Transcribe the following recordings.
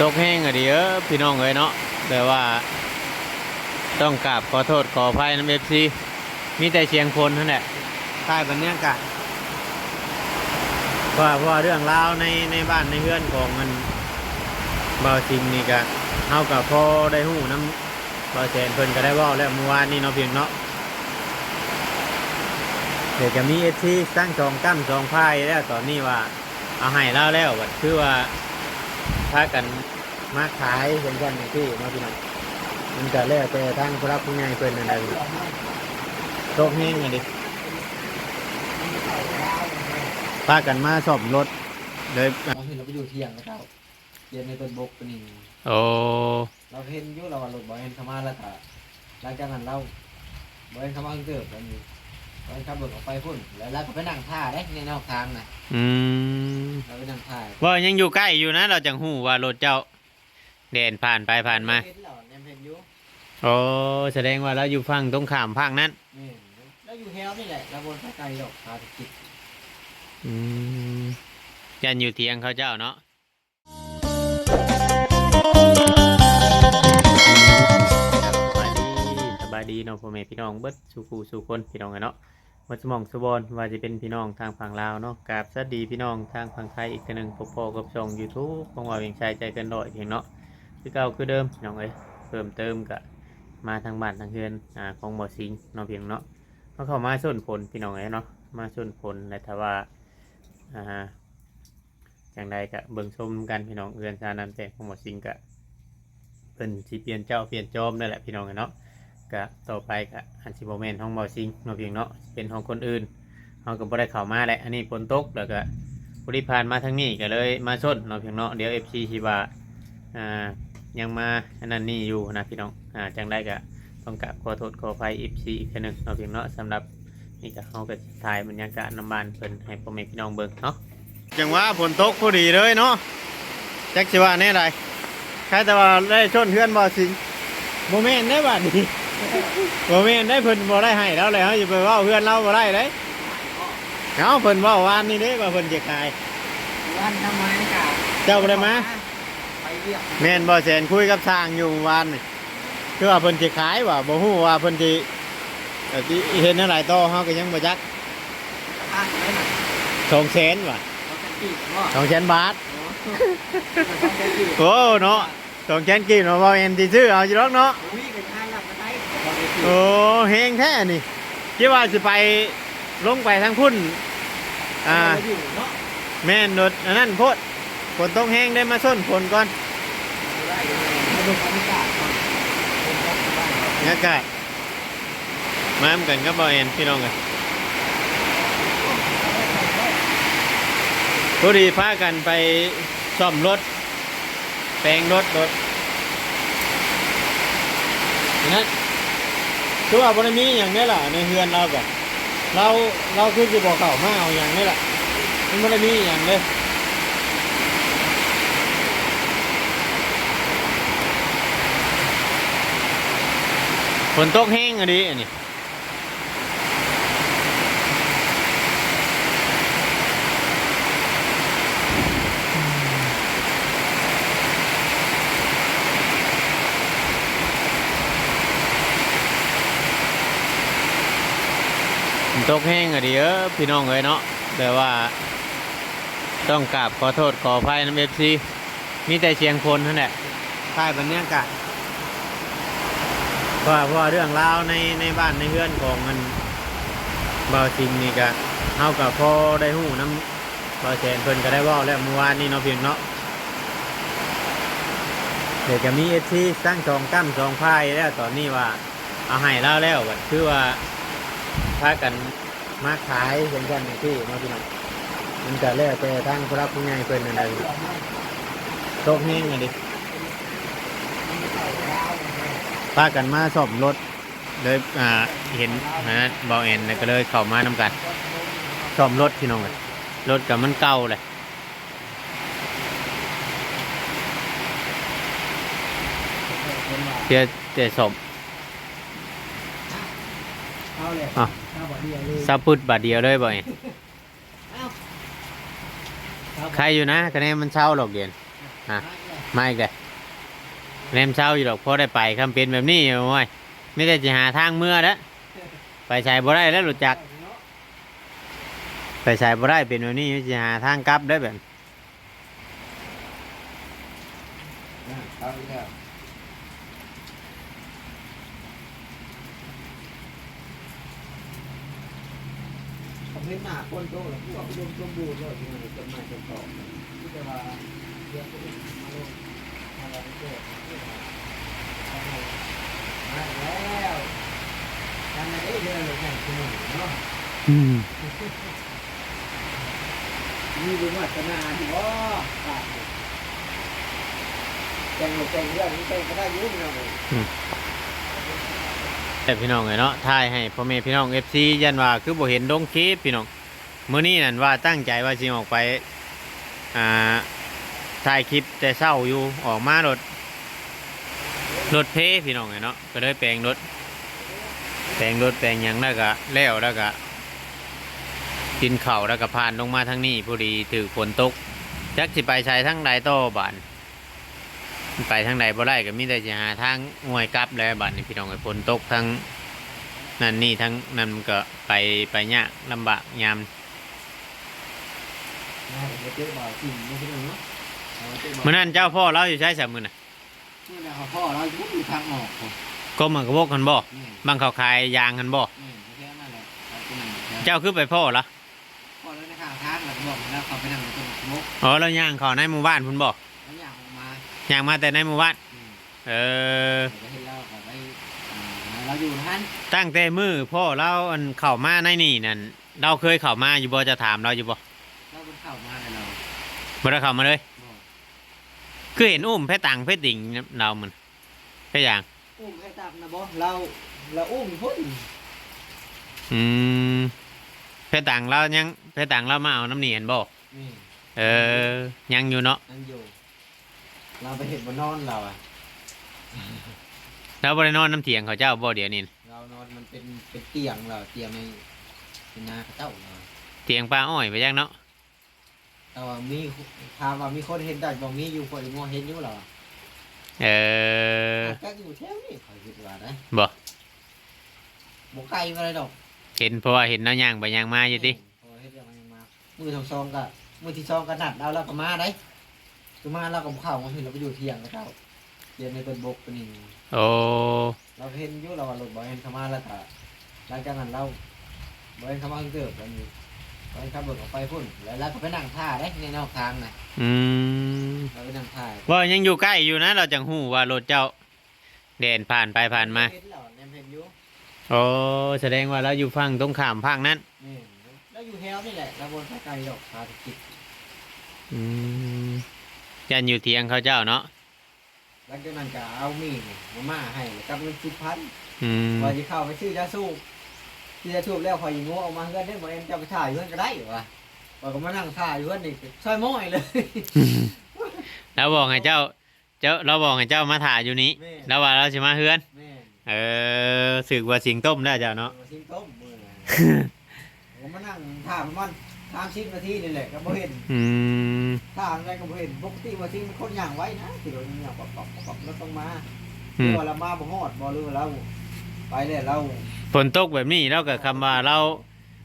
ตกแห้งอะดีเออพี่น้องเลยเนาะแต่ว่า ต้องกราบขอโทษขออภัยน้ำเอฟซีมีแต่เสียงคนเท่านั้นแหละใต้บันเนี้ยกะเพราะเพราะเรื่องราวในในบ้านในเพื่อนของมันเบาจริงนี่กะเฮากับพอได้หู้น้ำเบาแสนเพิ่นก็ได้ว่าแล้วเมื่อวานนี้เนาะเพียงเนาะเดี๋ยวจะมีเอฟซีสร้างสองกั้มสองไพายแล้วตอนนี้ว่าเอาให้เล่าแล้วบัดคือว่า พากันมาขายเช่นกันที่เนาะพี่น้องมันก็แล้วแต่ทางผู้รับผู้ใหญ่เพิ่นนั่นแหละโตกแห้งไงดิพากันมาสอบรถเลยเราเห็นเราไปอยู่เที่ยงแล้วเจ้าเย็นในต้นบกปะนี่โอ้เราเห็นอยู่เราว่ารถบอยเห็นเข้ามาแล้วก็หลังจากนั้นเราบอยเห็นเข้ามาเกิดแล้วนี่ บอยเห็นขับรถออกไปพุ่นแล้วเราก็ไปนั่งท่าได้ในนอกทางน่ะอืมเราไปนั่งท่าว่ายังอยู่ใกล้อยู่นะเราจังหูว่ารถเจ้าเด่นผ่านไปผ่านมาเห็นเราเนี่ยเห็นอยู่โอ้แสดงว่าเราอยู่ฝั่งตรงข้ามฝั่งนั้นนี่เราอยู่แถวนี่แหละเราบนไปไกลดอกพาไปกินอืมยันอยู่เทียงเขาเจ้าเนาะสบายดีสบายดีเนาะพ่อแม่พี่น้องเบิดสู่คู่สู่คนพี่น้องกันเนาะ วัดสมองสบอนว่าจะเป็นพี่น้องทางฝั่งลาวเนาะกราบสวัสดีพี่น้องทางฝั่งไทยอีกหนึ่งพบพอกับช่องยูทูบของว่าเวียงชัยใจกินร้อยเพียงเนาะคือเก่าคือเดิมพี่น้องเอ้ยเพิ่มเติมกะมาทางบ้านทางเฮือนอ่าของหมอสิงห์เนาะเพียงเนาะเขาเข้ามาส้นผลพี่น้องเอ้ยเนาะมาส้นผลและถ้าว่าอ่าอย่างใดก็เบิ่งชมกันพี่น้องเอือนซานันแต่ของหมดสิงกะเพิ่นสิเปลี่ยนเจ้าเปลี่ยนจอมนั่นแหละพี่น้องเอ๋เนาะ ก็ต่อไปก็อันสิบ่แม่นห้องบ่สิงเนาะเพียงเนาะเป็นห้องคนอื่นเฮาก็บ่ได้เข้ามาแหละอันนี้ฝนตกแล้วก็ผู้ที่ผ่านมาทางนี้ก็เลยมาชนเนาะเพียงเนาะเดี๋ยว FC สิว่าอ่ายังมาอันนั้นนี่อยู่นะพี่น้องอ่าจังได้ก็ต้องกราบขอโทษขออภัย FC อีกเทื่หนึงเนาะเพียงเนาะสำหรับนี่ก็เขาก็ถ่ายบรรยากาศน้ำบานเพิ่นให้พ่อแม่พี่น้องเบิ่งเนาะจังว่าฝนตกพอดีเลยเนาะจักสิว่าแน่ใดใครแต่ว่าได้ชนเพื่อนบ่สิงโมเมนได้บัดนี้ โมเมนได้เพิ่นบ่ได้ให้แล้วเลยเฮาอย่าไปเว้าเพื่อนเราบ่ได้เด้เนาะเพิ่นเว้าวานนี่เด้ว่าเพิ่นจะขาย วันทำไมกะเจ้าบ่ได้มา ไปเรียกแม่นบ่แสนคุยกับทางอยู่เมื่อวานนี่คือว่าเพิ่นสิขายว่าบ่ฮู้ว่าเพิ่นสิเอ่อสิเห็นอะไรต่อเฮาก็ยังบ่จักทางไปหน่อย200,000ว่ะเราจะกี่ว่า200,000บาทเราจะกี่โอ้เนาะสองแขนกี่เนาะว่าเอ็นที่ซื้อเอาอยู่หรอกเนาะ วิ่งไปทางหลับมาได้เราจะกี่ โอ้เฮงแท้นี่คิดว่าจะไปลงไปทางพุ่น อ่า แม่นรถอันนั้นโพดฝนต้องแห้งได้มาส้นฝนก่อนอนเป็นแบบบ้านเราบรรยกาศมาเหมือนกันก็บอเอ็นพี่น้องกันพอดีพากันไปซ่อมรถ แปลงรถรถนั่น คือว่าบริมีอย่างนี้แหละในเฮือนเราแบบเราเราคือจะบอกเขามาเอาอย่างนี้แหละมันบริมีอย่างเลยฝนตกแห้งอันนี้อันนี้ ตกแห้งอันนี้เออพี่น้องเลยเนาะแต่ว่าต้องกราบขอโทษขออภัยน้ำเอฟซีมีแต่เสียงคนเท่านั้นแหละใต้บรรยากาศเพราะเพราะเรื่องราวในในบ้านในเพื่อนของมันเบาจริงนี่ก็เฮากับพอได้หู้น้ำเบาแสนเพิ่นก็ได้ว่าแล้วเมื่อวานนี้เนาะเพียงเนาะเดี๋ยวจะมีเอฟซีสร้างสองกั้มสองพายแล้วตอนนี้ว่าเอาให้เล่าแล้วบัดคือว่าพากัน มาขายเช่นกันที่เนาพี่น้องมันก็แล้วแต่ทางผู้รับผู้ใหญ่เพิ่นนั่นแหละโตกแห้งไงดิพากันมาสอบรถเลยอ่าเห็นนะบอเอ็นเลยก็เลยเข้ามานำกันสอบรถพี่น้องเลยรถกับมันเก่าเลยเสียเสียสมเอาเลย อะเอาบ่เดียวเลยซาปุดบาทเดียวเลยบ่เอ็นเอาใครอยู่นะคะแนนมันเช่าหรอกเดียนฮะมาอีกเลยแนมเช้าอยู่ดอกพอได้ไปคำเป็นแบบนี้โอ้ยไม่ได้จะหาทางเมื่อแล้วไปใช้บ่ได้แล้วรู้จัก ไปใช้บ่ได้เป็นแบบนี้จะหาทางกลับได้แบบ เอาอีกแล้วผมเห็นหน้าคนโตแล้วพวกรวมสมบูรณ์เลยที่มันต้นไม้ต้นตอกที่จะว่าเรื่องพวกนี้มาลงมาแล้วเกิดมาแล้วกันไม่ได้เรื่องแข่งขึ้นเนาะมีบุญวัฒนาที่ว่าแต่งแต่งเรื่องนี้แต่งก็ได้ยุ่งเนาะ แต่พี่น้องไงเนาะถ่ายให้พ่อแม่พี่น้องเอฟซียันว่าคือบ่เห็นดงคลิปพี่น้องมื้อนี้นั่นว่าตั้งใจว่าสิออกไปอ่าถ่ายคลิปแต่เช้าอยู่ออกมารถรถเพพี่น้องไงเนาะก็เลยแปลงรถแปลงรถแปลงยังแล้วก็แล้วแล้วก็กินเข้าแล้วก็ผ่านลงมาทางนี้พอดีถือฝนตกจักสิไปใช้ทั้งใดต่อบาน ไปทางใดบ่ได้ก็มีแต่จะหาทางงวยกลับแล้วบานนี้พี่น้องไอ้ฝนตกทั้งนั่นนี่ทั้งนั่นมันก็ไปไปยากลำบากยามน่าจะเจอบ่าวจริงไม่ใช่เนาะมื่อนั้นเจ้าพ่อเราอยู่ใช้สามมือน่ะนี่แหละพ่อเราอยู่ทางออกก็มันกระโบกกันบ่นี่บางเขาขายยางกันบ่นี่แค่นั้นแหละเป็นหนังเจ้าคือไปพ่อละพ่อแล้วในข้างทางเราบอกแล้วเขาไปนั่งในต้นมุกอ๋อเราย่างเขาในหมู่บ้านพุ่นบ่แล้วอย่างออกมา ย่างมาแต่ในหมู่บ้านเออก็เห็นเราเขาไปเราอยู่ท่านตั้งแต่มือพ่อเราอันเข้ามาในนี่นั่นเราเคยเข้ามาอยู่บ่จะถามเราอยู่บ่เราเป็นเข้ามาในเราบ่ได้เข้ามาเลย บอกคือเห็นอุ้มแพตังแพติ่งเรามันแค่อย่าง อุ้มให้ตับนะบอเราเราอุ้มพุ่นอืมแพตังเรายังแพตังเรามาเอาน้ำเนียนบ่นี่เออยังอยู่เนาะนั่นอยู่ เราไปเห็นบนนอนเราอะเราบ่ได้นอนน้ำเถียงเขาเจ้าบ่เดี๋ยวนี้เรานอนมันเป็นเป็นเตียงเราเตียงในเป็นนาเจ้าเราเถียงปลาอ้อยไปยังเนาะแต่ว่ามีถามว่ามีคนเห็นได้บอกมีอยู่คนมองเห็นอยู่เหรอเออแค่อยู่แถวนี้คอยคิดว่านะบ่บ่ไกลมาเลยดอกเห็นเพราะว่าเห็นน้าย่างไปย่างมาอยู่ติโอ้เฮ็ดยังไงมามือทองซองก็มือที่ซองก็นัดเราแล้วก็มาได้ คือมาเราก็เข้ามาเห็นเราไปอยู่เที่ยงแล้วเจ้าเตียงในเป็นบกเป็นนี่โอ้เราเห็นอยู่เราว่ารถบ่เห็นเข้ามาแล้วก็หลังจากนั้นเราบ่เห็นเข้ามาเกิดแล้วนี่บ่เห็นขับรถออกไปพุ่นแล้วเราก็ไปนั่งท่าได้ในนอกทางน่ะอืมเราไปนั่งท่าว่ายังอยู่ใกล้อยู่นะ เราจังหูว่ารถเจ้าเดินผ่านไปผ่านมาเห็นแล้วแนมเห็นอยู่โอ้แสดงว่าเราอยู่ฝั่งตรงข้ามฝั่งนั้นนี่แล้วอยู่แถวนี่แหละเราบนไกลดอกพาไปกินอืม ยันอยู่เทียงเขาเจ้าเนาะหลังจากนั้นก็เอามีดมาม่าให้แล้วกับเงินสิบพันอืมพอจะเข้าไปซื้อยาสูบซื้อยาสูบแล้วพอยิงงูออกมาเงินได้บ่เอ็มจะไปถ่ายเงินก็ได้เหรอวะบอกก็มานั่งถ่ายเงินนี่ซอยม้อยเลยเราบอกให้เจ้า เจ้าเราบอกให้เจ้ามาถ่ายอยู่นี้แม่แล้วว่าเราจะมาเฮือน แม่เออสึกว่าสิงต้มได้เจ้าเนาะ มาชิมต้มมือผมมานั่งถ่ายประมาณ สามสิบนาทีนี่แหละก็บ่เห็นอืมถ่ายอะไรก็บ่เห็นปกติว่าทิ้งมันคนอย่างไว้นะที่เราอย่างปอบปอบแล้วต้องมาอืมเรือเรามาบ่ฮอดบ่เรือเราไปเลยเราฝนตกแบบนี้เราก็คำว่าเรา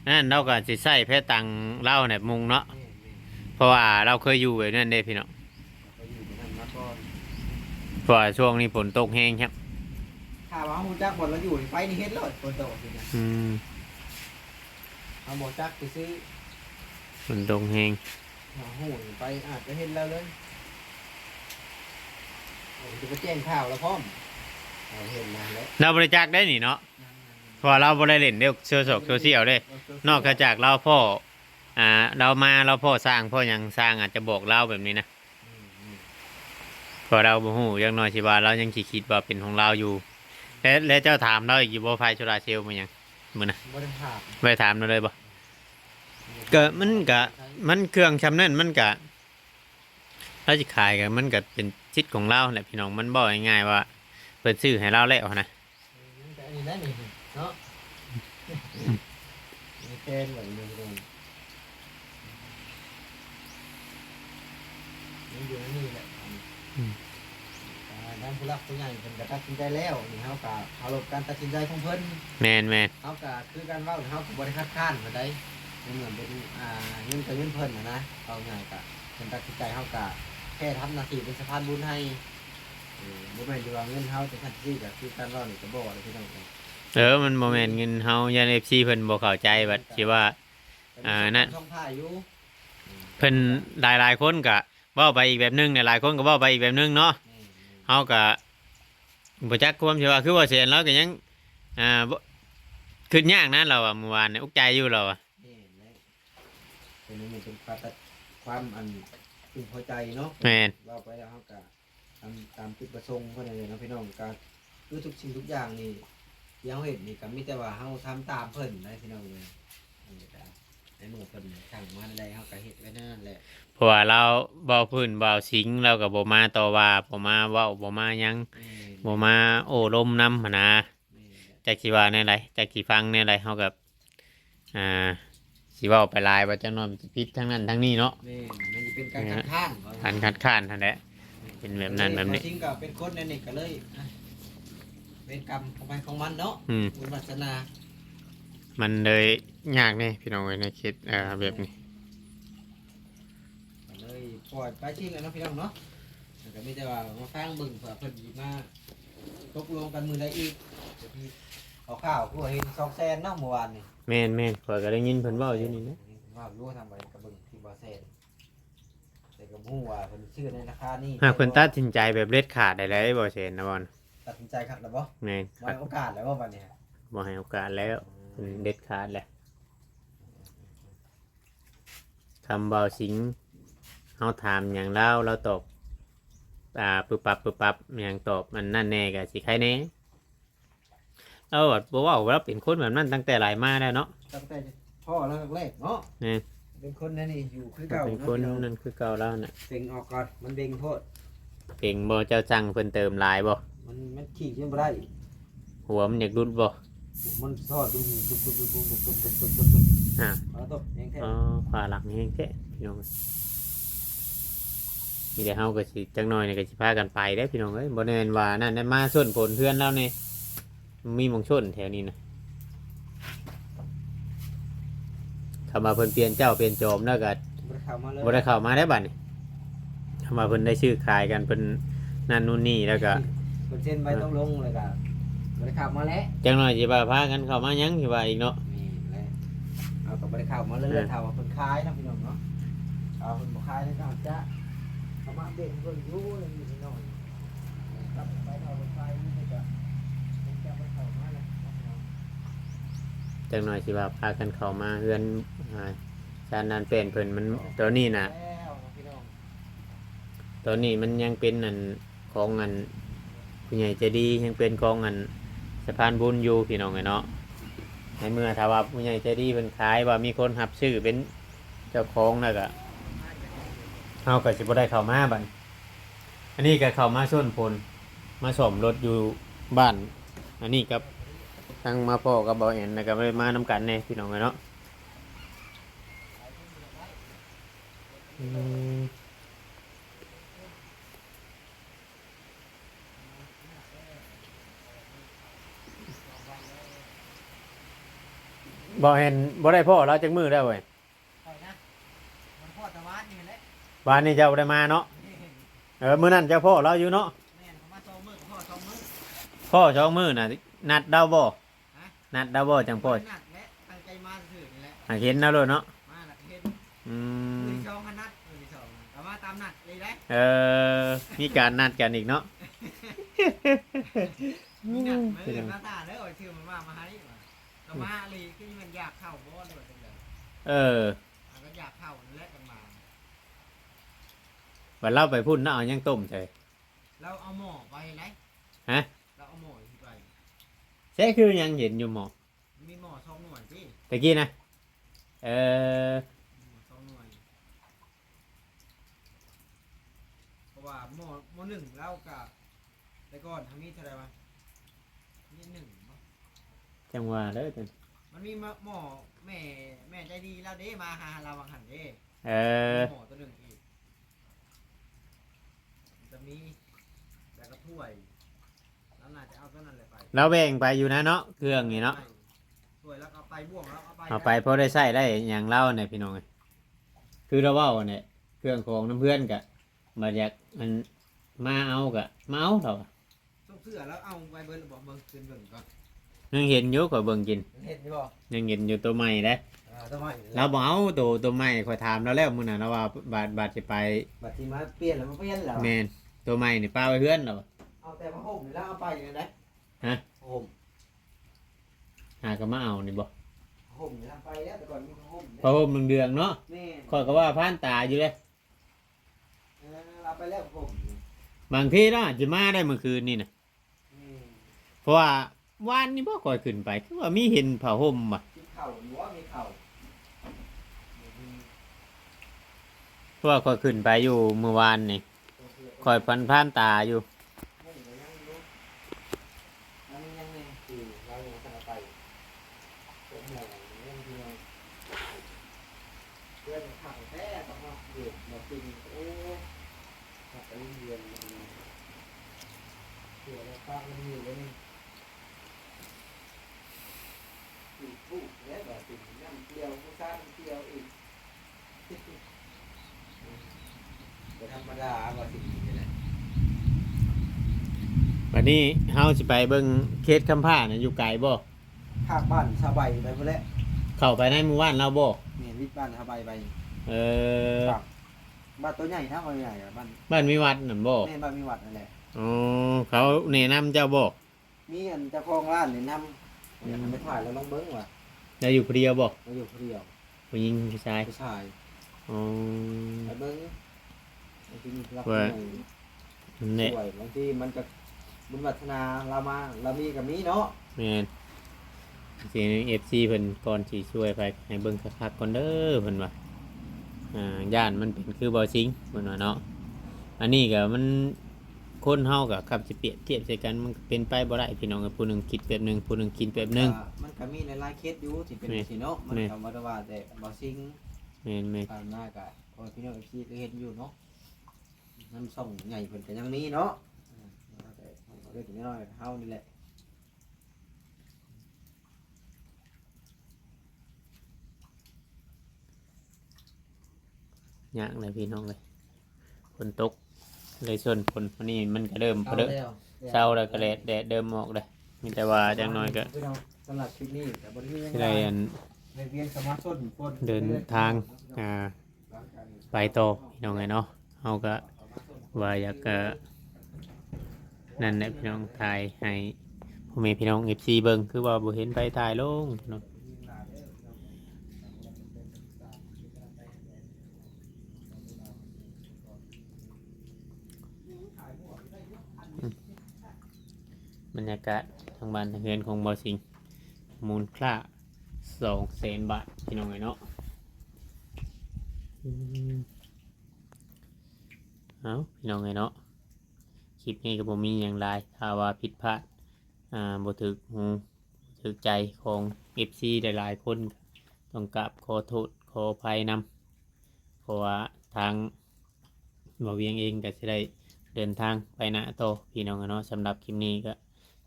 นั่นเราก็สิใส่แพตังเล่าเนี่ยมุงเนาะนี่นี่เพราะว่าเราเคยอยู่แบบนั้นเด้พี่เนาะไปอยู่ที่นั่นมาก่อนเพราะว่าช่วงนี้ฝนตกแห้งครับ ถ้าว่าฮู้จักบ่เราอยู่นี่ไปนี่เฮ็ดเลยคนโตสิเนี่ยอืมเอาบ่จักไปซื้อ ฝนตกแห้งหาหูนี่ไปอาจจะเห็นแล้วเลยเอาจะไปแจ้งข่าวแล้วพร้อมเอาเห็นมาแล้วเราบริจาคได้นี่เนาะเพราะว่าเราบริเล่นเรื่องโซเชียลโซเชียลเด้นอกจากเราพ่ออ่า เรามาเราพ่อสร้างพ่อหยังสร้างอาจจะบอกเราแบบนี้นะอืมอืมเพอเราบ่ฮู้อยังน้อยสิว่าเรายังสิคิดว่าเป็นของเราอยู่ และและเจ้าถามเราอีกอยู่บ่ไฟโซลาร์เซลล์มันหยังมื้อนะบ่ได้ถามไปถามเราเลยบ่ ก็มันก็มันเครื่องชำนั่นมันก็เราสิขายกันมันก็เป็นสิทของเราแหละพี่น้องมันบ่ง่ายๆว่าเปิดซื้อให้เราแล้วนะแต่อันนี้นะนี่เนาะมีเทนไว้หนึ่งตรงนี่อยู่นี่แหละอืมอ่าด้านผู้รักผู้ใหญ่เพิ่นก็ตัดสินใจแล้วนี่เฮาก็เคารพการตัดสินใจของเพิ่นแม่นแมนเฮาก็คือการเว้าเฮาก็บ่ได้คัดค้านบ่ได้ ในเมื่อเป็นอ่าเงินก็เงินเพิ่นน่ะนะเอาง่ายก็เพิ่นตัดสินใจเฮาก็แค่ทำหน้าที่เป็นสะพานบุญให้เออบ่แม่นสิว่าเงินเฮาจะทันทีก็คือการเว้านี่ก็บ่ได้พี่น้องเอ้ยเออมันบ่แม่นเงินเฮายัน FC เพิ่นบ่เข้าใจบัดสิว่า อ่านั่น ช่องท่ายอยู่เพิ่นหลายๆคนก็เว้าไปอีกแบบหนึงหลายๆคนก็เว้าไปอีกแบบหนึงเนาะนี่เฮาก็บ่จักความสิว่าคือว่าเสียนเราก็ยังอ่าบ่คิดยากนะเราอะเมื่อวานเนี่ยอุกใจอยู่เราอะนี่แหละ เป็นนี่เป็นความตัดความอันพึงพอใจเนาะแม่นว่าไปแล้วเฮาก็ตามตามจุดประสงค์เพิ่นนั่นเลยเนาะพี่น้องก็คือทุกสิ่งทุกอย่างนี่ที่เฮาเห็นนี่ก็มีแต่ว่าเฮาทำตามเพิ่นได้พี่น้องเลยอันนี้ก็ในเมื่อเพิ่นสั่งมาอะไรเฮาก็เฮ็ดไว้นั่นแหละเพราะว่าเราเว้าพื้นเว้าสิงเราก็บ่มาต่อว่าบ่มาเว้าบ่มาหยังนี่บ่มาโอ้ลมนำหันนะนี่แหละจักสิว่าแนวใดจักสิฟังแนวใดเฮาก็อ่า สิเว้าไปหลายว่าจังน้อยมันสิผิดทั้งนั้นทั้งนี้เนาะนี่มันจะเป็นการคัดค้านว่าคันคัดค้านนั่นแหละเป็นแบบนั้นแบบนี้จริงก็เป็นคนในนี่ก็เลยอะเป็นกรรมของมันของมันเนาะอืม บุญวาสนามันเลยยากแนี่พี่น้องเอ้ยในคิดเอ่อแบบนี้ก็เลยปล่อยไปทิ้งแล้วเนาะพี่น้องเนาะแล้วก็มีแต่ว่ามาฟังเบิ่งเผื่อเพิ่นหยิบมาตกลงกันมือใดอีกเดี๋ยวพี่ เอาข้าวผู้เห็นสองแสนเนาะเมื่อวานนี่แม่นแม่นข่อยก็ได้ยินเพิ่นเว้าอยู่นี่นะว่ารู้ทำอะไรกับเบิ่งที่บ่แสนแต่ก็บ่ฮู้ว่าเพิ่นชื่อในราคานี่หากเพิ่นตัดสินใจแบบเด็ดขาดได้เลยบ่เช่นนะบอลตัดสินใจครับแล้วบ่แม่นบ่ให้โอกาสแล้วบ่บัดนี้บ่ให้โอกาสแล้วเพิ่นเด็ดขาดแหละคำเบาสิงเฮาถามหยังเล่าเราตอบอ่าปึบปับปึบปับหยังตอบมันนั่นแน่ก็สิใครแน่ เอาว่าบ่เว้าว่าเป็นคนแบบนั้นตั้งแต่หลายมาแล้วเนาะ ตั้งแต่พ่อแล้วแรกๆเนาะนี่เป็นคนนั่นนี่อยู่คือเก่าเป็นคนเนาะนั่นคือเก่าแล้วน่ะเบ่งออกก่อนมันเบ่งโทษเก่งบ่เจ้าจังเพิ่นเติมหลายบ่มันมันขี่ขึ้นบ่ได้หัวมันอยากรุดบ่มันทอดดุมดุมดุมดุมดุมดุมดุมดุมดุมดุมดุมอ่าเอาตบเองแค่อ๋อขวาหลักนี่เองแท้พี่น้องมีแต่เฮาก็สิจักหน่อยนี่ก็สิพากันไปได้อพี่น้องเอ้ยบ่แน่นว่านั่นได้มาส่วนผลเพื่อนแล้วนี่ มีหมองชนแถวนี้นะคำว่าเพิ่นเปลี่ยนเจ้าเปลี่ยนโจมแล้วก็บ่ได้เข้ามาเลยบ่ได้เข้ามาได้บัดนี่คำว่าเพิ่นได้ชื่อขายกันเพิ่นนั่นนู่นนี่แล้วก็เปอร์เซ็นต์ใบต้องลงเลยก็บ่ได้เข้ามาแล้วจักหน่อยสิว่าพากันเข้ามาหยังสิว่าอีกเนาะนี่แหละเอาก็บ่ได้เข้ามาเลยเออเท่าว่าเพิ่นขายเนาะพี่น้องเนาะเอาเพิ่นบ่ขายแล้วก็อาจจะเข้ามาเบ่งเบิ่งอยู่เลยพี่น้องครับไปเท่าเพิ่นขายนี่ก็เพิ่นจะบ่เข้ามาแล้วเนาะพี่น้อง จักหน่อยสิว่าพากันเข้ามาเฮือนอ่าชานนั้นเป็นเพิ่นมันตอนนี้น่ะ แล้วพี่น้องตอนนี้มันยังเป็นอันของอันผู้ใหญ่ใจดียังเป็นของอันสะพานบุญอยู่พี่น้องไงเนาะในเมื่อถ้าว่าผู้ใหญ่ใจดีเป็นขายว่ามีคนหับชื่อเป็นเจ้าของแล้วก็เฮาก็สิบ่ได้เข้ามาบัดอันนี้ก็เข้ามาส่วนผลมาสมรถอยู่บ้าน อันนี้กับ ทางมาพ่อกับเบาเอ็นแล้วก็ไม่มานํกันแน่พี่น้องไงเนาะอืมบ่เห็นบ่ได้พ่อเราจักมือได้วเว้ยไปนะมันพ่อตะวันนี่แหละบ้านนี้เจ้าบ่ได้มาเนาะเออมื้อนั้นเจ้าพ่อเราอยู่เนาะแม่นเขามาสองมื้อพ่อสองมื้อพ่อสองมื้อน่ะนัดเดาบ่ฮะ นัดเดาบ่จังพ่อหนักและตั้งใจมาซื่อนี่แหละหาเห็นแล้วเลยเนาะมาหลักเห็นอืมืมอสองขนัดมือสองแต่ว่าตามนัดเลยได้เออมีการนัดกันอีกเนาะมีนัดมือหน้าตาแล้วชื่อมันว่ามาให้ว่ะแต่มาลีคือมันอยากเข้าบ่เลยจังเลยเออมันก็อยากเข้านั่นแหละกันมา วันเราไปพุ่นน่าเอายังต้มใช่เราเอาหม้อไปไหนฮะ เราเอาหม้อไป ใช่คือยังเห็นอยู่หมอมีหม้อสองหน่วยพี่ตะกี้นะ เออหม้อสองหน่วยเพราะว่าหม้อหม้อหนึ่งเรากับแต่ก่อนทำนี้เท่าไหรวะนี่หนึ่งบ่จังหวะเด้อจังมันมีมาหมอแม่แม่ใจดีเราเด้มาหาเราวังหันเด้เออหมอตัวหนึ่งอีกแต่จะมีแล้วก็ถ้วย แล้วน่าจะเอาตัวนั้นแหละไปเราแบ่งไปอยู่นะเนาะเครื่องนี่เนาะถ้วยแล้วก็เอาไปบ่วงแล้วเอาไปเอาไปเพราะได้ใช้ได้อย่างเล่าเนี่ยพี่น้องเอ้ยคือเราเว่าเนี่ยเครื่องของน้ำเพื่อนกะมาอยากมันมาเอากะมาเอาเถอะต้องเสื้อแล้วเอาไปเบิ้ลบอกเบิ้งขึ้นเบิ้งก่อนยังเห็นอยู่ก็เบิ่งกินเห็นใช่ป่ะยังเห็นอยู่ตัวใหม่เด้อ่าทำไมเราบอกเอาตัวตัวใหม่คอยถามเราแล้วมื้อนั้นเราว่าบาทบาทสิไปบัดทีมาเปลี่ยนแล้วมันเปลี่ยนแล้วแมนตัวใหม่นี่ป้าไว้เพื่อนเรา เอาแต่ผ้าห่มนี่แล้วเอาไปอย่างไรฮะ ผ้าห่มหาก็มาเอานี่บ่ผ้าห่มนี่เอาไปแล้วแต่ก่อนมีผ้าห่มเพราะผมเดืองๆเนาะนี่ข้อยก็ว่าผ่านตาอยู่เลยเออเอาไปแล้วผ้าห่มบางทีเนาะอาจจะมาได้เมื่อคืนนี่นะนี่เพราะว่าวานนี่บ่ค่อยขึ้นไปคือว่ามีเห็นผ้าห่มบ่มีเข่าหรือว่ามีเข่าเพราะว่าค่อยขึ้นไปอยู่เมื่อวานนี่ค่อยพันผ่านตาอยู่ ไม่เดี๋ยวยังรู้แล้วมันยังไงคือเรายังจะเอาไปโอ้โหยังเดียวเพื่อนขังแท้ต้องมาเดือดมากินโอ้ขับไปเรียนมาดูเดี๋ยวเราฟัง มันอยู่เลยนี่อีกผู้แล้วแบบติดน้ำเกลียวผู้ซ่าน้ำเกลียวอีกก็ธรรมดาว่าสิ่งนี้แหละวันนี้เฮาสิไปเบิ่งเคสคำผ้าน่ะอยู่ไกลบ่ภาคบ้านชาวใบไปเพื่อแล้วเข้าไปในหมู่บ้านเราบ่เนี่ยวิทย์บ้านชาวใบไปเออครับบ้านตัวใหญ่ทั้งใหญ่อะบ้านบ้านมีวัดนั่นบ่แม่บ้านมีวัดนั่นแหละ อ๋อเขาแนะนำเจ้าบ่มีอันเจ้าของร้านเนี่ยนำเนี่ยไปถ่ายแล้วลองเบิ้งว่ะจะอยู่ผู้เดียวบ่มาอยู่คนเดียวผู้หญิงผู้ชายผู้ชายอ๋อ ไปเบิ้งบางทีรับว่าหน่อยนั่นแหละสวยบางทีมันก็บุญวัฒนาเรามาเรามีกับมีเนาะแม่นสิเอฟซีเพิ่นก่อนสิช่วยไปให้เบิ่งคักๆก่อนเด้อเพิ่นว่าอ่าย่านมันเป็นคือบ่ซิงเพิ่นว่าเนาะอันนี้ก็มัน คนเฮาก็คำสิเปรียบเทียบใส่กันมันก็เป็นไปบ่ได้พี่น้องผู้หนึงคิดแบบหนึงผู้หนึงคิดแบบหนึงอ่ามันก็มีหลายๆเคสอยู่ที่เป็นแม่สิเนาะมันแม่ ก็บ่ได้ว่าแต่บ่ซิงแม่นแม่นตามหน้ากะพอพี่น้องเอฟซีก็เห็นอยู่เนาะน้ำส่งใหญ่เพิ่นก็ยังมีเนาะอ่าแต่เล็กน้อยเฮานี่แหละยากเลยพี่น้องเลยฝนตก เลยส่วนฝนวันนี้มันก็เริ่มพอเด้อแล้วเช้าแล้วก็แดดแดดเดิมออกเลยมีแต่ว่าจังน้อยก็พี่น้องสำหรับคลิปนี้แต่บ่ได้มีหยังที่ได้อันในเวียนสมาร์ทโฟนคนเดินทางอ่าไปต่อพี่น้องไงเนาะเฮาก็ว่าอยากก็นั่นแหละพี่น้องถ่ายให้พ่อแม่พี่น้อง FC เบิ่งคือว่าบ่เห็นไปถ่ายลงพี่น้อง บรรยากาศทางบ้านทางเรือนของบ่สิงมูลค่า2แสนบาทพี่น้องไงเนาะเอาพี่น้องไงเนาะคลิปนี้ก็บ่มีอย่างไรถ้าว่าผิดพลาดอ่าบ่ถึกหูถึกใจของ FC หลายๆคนต้องกราบขอโทษขออภัยนำเพราะว่าทางบ่เวียงเองก็สิได้เดินทางไปนะโตพี่น้องอะเนาะสำหรับคลิปนี้ก็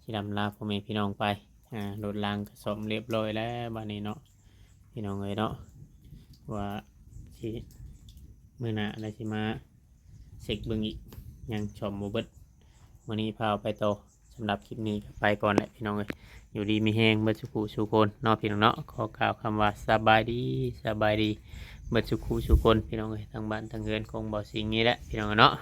สิดำลาพ่อแม่พี่น้องไปอ่ารถรางก็ซ่อมเรียบร้อยแล้วบัดนี้เนาะพี่น้องเอ้ยเนาะว่าสิมื่อหน้าอะไรสิมาเช็คเบิ่งอีกยังชมโมเบิดวันนี้พาไปโตอสำหรับคลิปนี้ก็ไปก่อนแหละพี่น้องเอ้ยอยู่ดีมีแหงเบิดสุขุสุคนเนอพี่น้องเนาะขอกล่าวคำว่าสบายดีสบายดีเบิดสุขุสุคนพี่น้องเอ้ยทางบ้านทางเงินคงบ่สิ่งนี้แหละพี่น้องเนาะ